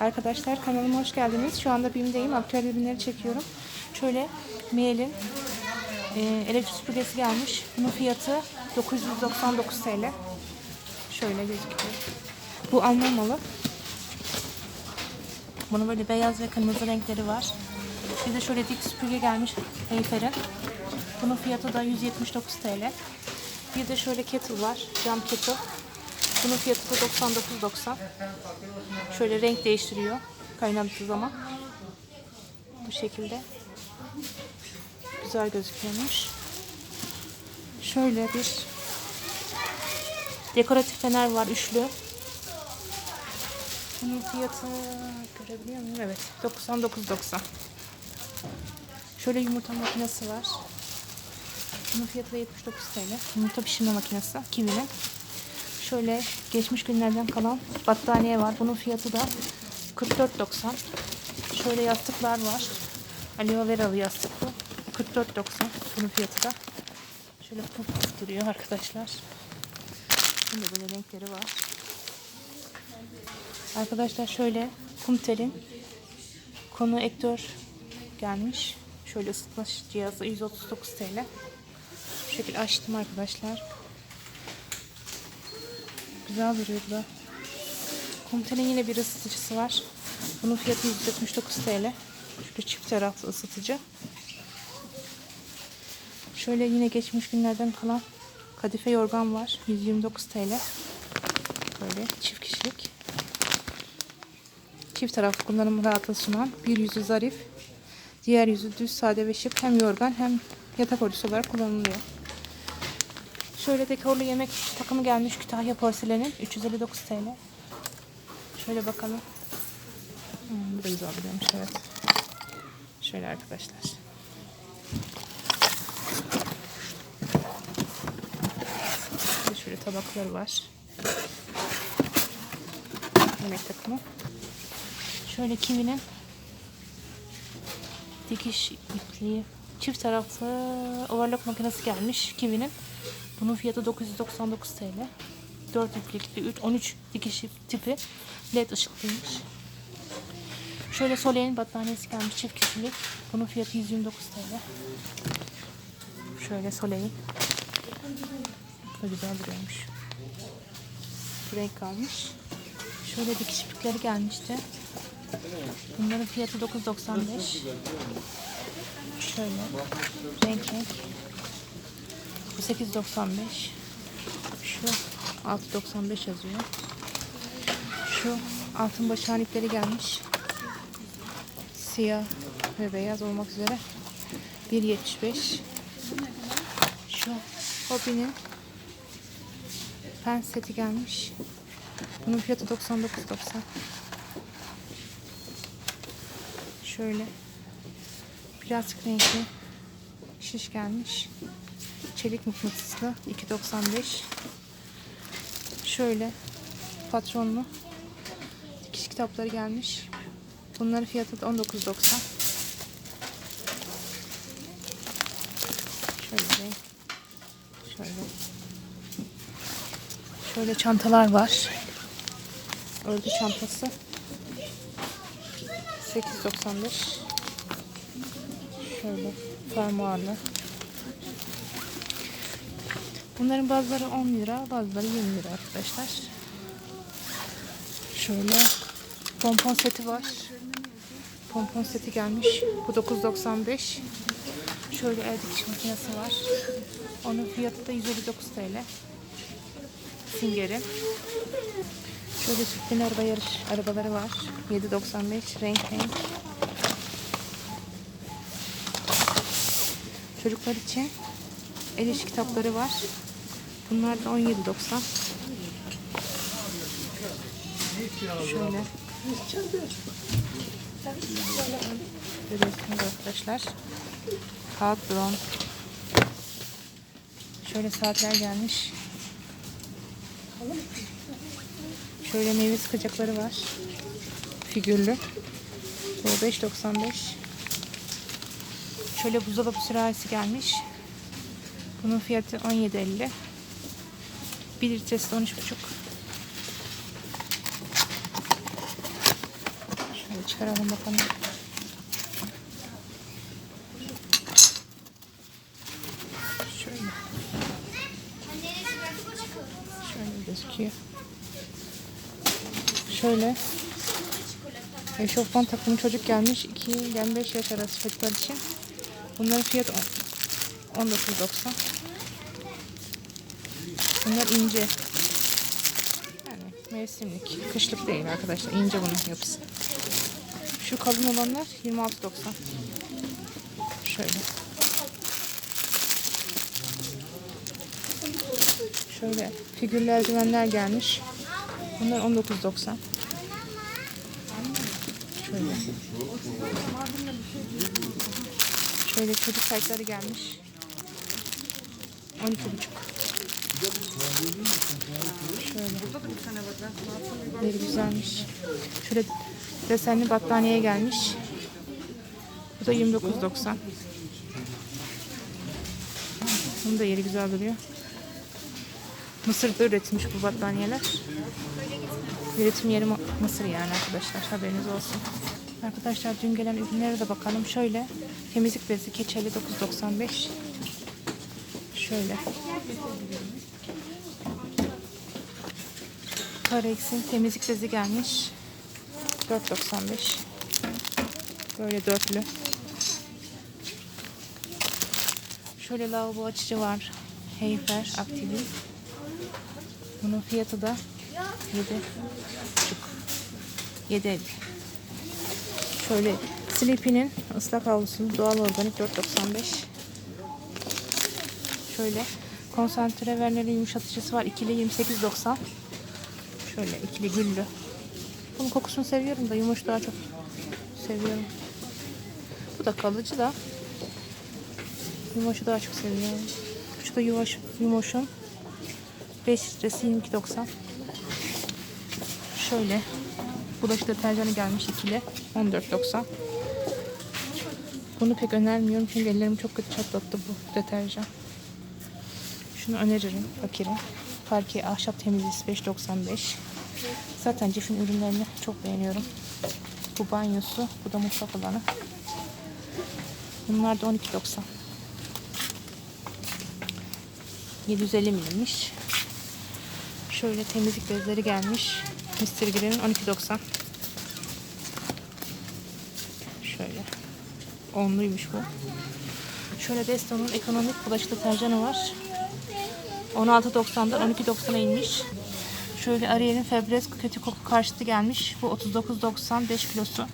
Arkadaşlar kanalıma hoş geldiniz. Şu anda BİM'deyim. Aktüel ürünleri çekiyorum. Şöyle Miele'in e, elektrik süpürgesi gelmiş. Bunun fiyatı 999 TL. Şöyle gözüküyor. Bu Alman malı. Bunun böyle beyaz ve kırmızı renkleri var. Bir de şöyle dik süpürge gelmiş Heyfer'in. Bunun fiyatı da 179 TL. Bir de şöyle kettle var. Cam kettle. Bunun fiyatı da 99.90. Şöyle renk değiştiriyor kaynattığı zaman. Bu şekilde. Güzel gözüküyormuş. Şöyle bir dekoratif fener var üçlü. Bunun fiyatı görebiliyor muyum? Evet. 99.90. Şöyle yumurta makinesi var. Bunun fiyatı da 79 TL. Yumurta pişirme makinesi. Kiwi'nin. Şöyle geçmiş günlerden kalan battaniye var. Bunun fiyatı da 44.90. Şöyle yastıklar var. Aloe veralı yastık bu. 44.90. Bunun fiyatı da. Şöyle puf puf duruyor arkadaşlar. Şimdi böyle renkleri var. Arkadaşlar şöyle Kumtel'in konu ektör gelmiş. Şöyle ısıtma cihazı 139 TL. Şekilde açtım arkadaşlar. Güzel duruyor bu da. Komitenin yine bir ısıtıcısı var. Bunun fiyatı 179 TL. Şöyle çift taraflı ısıtıcı. Şöyle yine geçmiş günlerden kalan kadife yorgan var. 129 TL. Böyle çift kişilik. Çift taraflı kullanım rahatlığı sunan bir yüzü zarif. Diğer yüzü düz, sade ve şık. Hem yorgan hem yatak örtüsü olarak kullanılıyor. Şöyle dekorlu yemek takımı gelmiş Kütahya porselenin 359 TL. Şöyle bakalım. Hmm, bu da güzel duruyormuş evet. Şöyle arkadaşlar. Şöyle tabakları var. Yemek takımı. Şöyle Kiwi'nin dikiş ipliği çift taraflı overlock makinesi gelmiş Kiwi'nin. Bunun fiyatı 999 TL. 4 iplikli 3 13 dikiş tipi led ışıklıymış. Şöyle Soleil'in battaniyesi gelmiş çift kişilik. Bunun fiyatı 129 TL. Şöyle Soleil. Bu güzel duruyormuş. Renk kalmış. Şöyle dikiş iplikleri gelmişti. Bunların fiyatı 9.95. Şöyle renk renk. Bu 8.95. Şu 6.95 yazıyor. Şu altın başağın ipleri gelmiş. Siyah ve beyaz olmak üzere 1.75. Şu Hobby'nin pen seti gelmiş. Bunun fiyatı 99.90. Şöyle plastik renkli şiş gelmiş. Çelik mıknatıslı 2.95. Şöyle patronlu dikiş kitapları gelmiş. Bunların fiyatı da 19.90. Şöyle. Şöyle. Şöyle çantalar var. Örgü çantası. 8.95. Şöyle fermuarlı. Bunların bazıları 10 lira, bazıları 20 lira arkadaşlar. Şöyle pompon seti var. Pompon seti gelmiş. Bu 9.95. Şöyle el dikiş makinesi var. Onun fiyatı da 159 TL. Singeri. Şöyle sürtken araba yarış arabaları var. 7.95 renk renk. Çocuklar için el iş kitapları var. Bunlar da 17.90. Şöyle. Görüyorsunuz arkadaşlar. Kağıt drone. Şöyle saatler gelmiş. Şöyle meyve sıkacakları var. Figürlü. Bu 5.95. Şöyle buzdolabı sürahisi gelmiş. Bunun fiyatı 17.50. 1 litresi de 13.5. çıkaralım bakalım. Şöyle. Şöyle gözüküyor. Şöyle. Eşofman takımı çocuk gelmiş. 2 ile 5 yaş arası çocuklar için. Bunların fiyatı 19.90. Bunlar ince. Yani mevsimlik. Kışlık değil arkadaşlar. İnce bunun yapısı. Şu kalın olanlar 26.90. Şöyle. Şöyle figürlü eldivenler gelmiş. Bunlar 19.90. Şöyle. Şöyle çocuk sayıkları gelmiş. 12.5. Şöyle. Yeri güzelmiş. Şöyle desenli battaniye gelmiş. Bu da 29.90. Bunun da yeri güzel duruyor. Mısır'da üretilmiş bu battaniyeler. Üretim yeri Mısır yani arkadaşlar haberiniz olsun. Arkadaşlar dün gelen ürünlere de bakalım. Şöyle temizlik bezi keçeli 9.95. Şöyle. Parex'in temizlik bezi gelmiş. 4.95. Böyle dörtlü. Şöyle lavabo açıcı var. Heyfer Active. Bunun fiyatı da 7 7.50. Şöyle Sleepy'nin ıslak havlusu doğal organik 4.95. Şöyle konsantre vermeli yumuşatıcısı var. İkili 28.90. Şöyle ikili güllü. Bunun kokusunu seviyorum da yumuş daha çok seviyorum. Bu da kalıcı da yumuşu daha çok seviyorum. Şu da yumuş, yumuşun 5 litresi 22.90. Şöyle bulaşık deterjanı gelmiş ikili 14.90. Bunu pek önermiyorum çünkü ellerimi çok kötü çatlattı bu deterjan. Şunu öneririm fakire. Parke ahşap temizleyicisi 5.95. Zaten Cif'in ürünlerini çok beğeniyorum. Bu banyosu, bu da mutfak alanı. Bunlar da 12.90. 750 milimmiş. Şöyle temizlik bezleri gelmiş. Green'in 12.90. Şöyle. Onluymuş bu. Şöyle Desto'nun ekonomik bulaşık deterjanı var. 16.90'dan 12.90'a inmiş. Şöyle Ariel'in Febreze kötü koku karşıtı gelmiş. Bu 39.90 5 kilosu.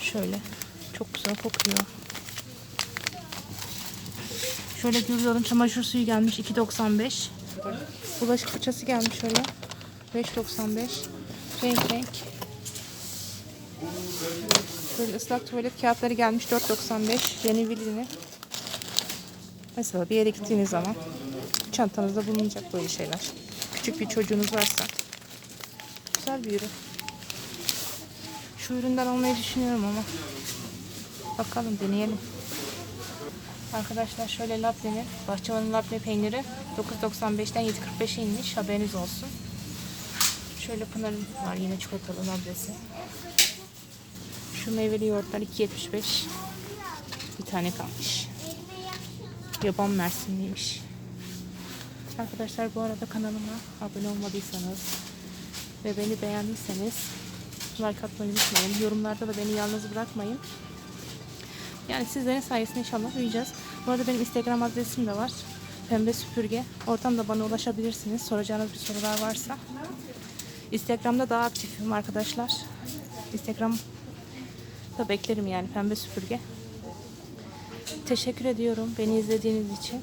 Şöyle. Çok güzel kokuyor. Şöyle Gürdal'ın çamaşır suyu gelmiş 2.95. Bulaşık fırçası gelmiş şöyle. 5.95. Renk renk. Böyle ıslak tuvalet kağıtları gelmiş 4.95. Yeni bilini. Mesela bir yere gittiğiniz zaman çantanızda bulunacak böyle şeyler. Küçük bir çocuğunuz varsa. Güzel bir ürün. Şu üründen almayı düşünüyorum ama. Bakalım deneyelim. Arkadaşlar şöyle labnenin, bahçıvanın labne peyniri 9.95'ten 7.45'e inmiş. Haberiniz olsun. Şöyle Pınar'ın var yine çikolatalı labresi. Şu meyveli yoğurtlar 2.75. Bir tane kalmış. Yaban mersinliymiş. Arkadaşlar bu arada kanalıma abone olmadıysanız ve beni beğendiyseniz like atmayı unutmayın. Yorumlarda da beni yalnız bırakmayın. Yani sizlerin sayesinde inşallah büyüyeceğiz. Bu arada benim Instagram adresim de var. Pembe Süpürge. Oradan da bana ulaşabilirsiniz. Soracağınız bir sorular varsa. Instagram'da daha aktifim arkadaşlar. Instagram'da beklerim yani Pembe Süpürge. Teşekkür ediyorum beni izlediğiniz için.